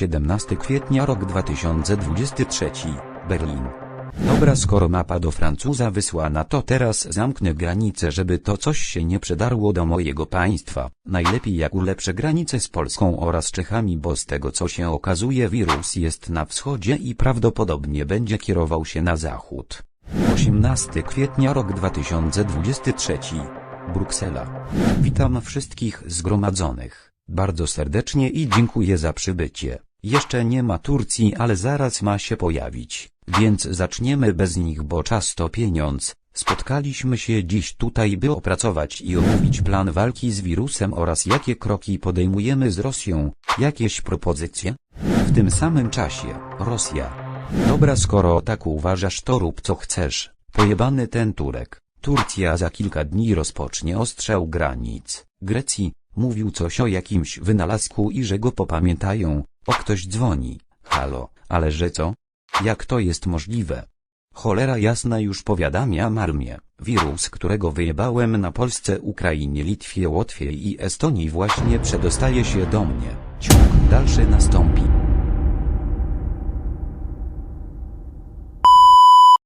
17 kwietnia rok 2023, Berlin. Dobra skoro mapa do Francuza wysłana to teraz zamknę granice żeby to coś się nie przedarło do mojego państwa. Najlepiej jak ulepszę granice z Polską oraz Czechami bo z tego co się okazuje wirus jest na wschodzie i prawdopodobnie będzie kierował się na zachód. 18 kwietnia rok 2023. Bruksela. Witam wszystkich zgromadzonych. Bardzo serdecznie i dziękuję za przybycie. Jeszcze nie ma Turcji, ale zaraz ma się pojawić, więc zaczniemy bez nich, bo czas to pieniądz. Spotkaliśmy się dziś tutaj, by opracować i omówić plan walki z wirusem oraz jakie kroki podejmujemy z Rosją. Jakieś propozycje? W tym samym czasie, Rosja. Dobra, skoro tak uważasz, to rób co chcesz. Pojebany ten Turek. Turcja za kilka dni rozpocznie ostrzał granic. Grecji, mówił coś o jakimś wynalazku i że go popamiętają. O ktoś dzwoni. Halo, ale że co? Jak to jest możliwe? Cholera jasna już powiadamia marmie. Wirus, którego wyjebałem na Polsce, Ukrainie, Litwie, Łotwie i Estonii właśnie przedostaje się do mnie. Ciąg dalszy nastąpi.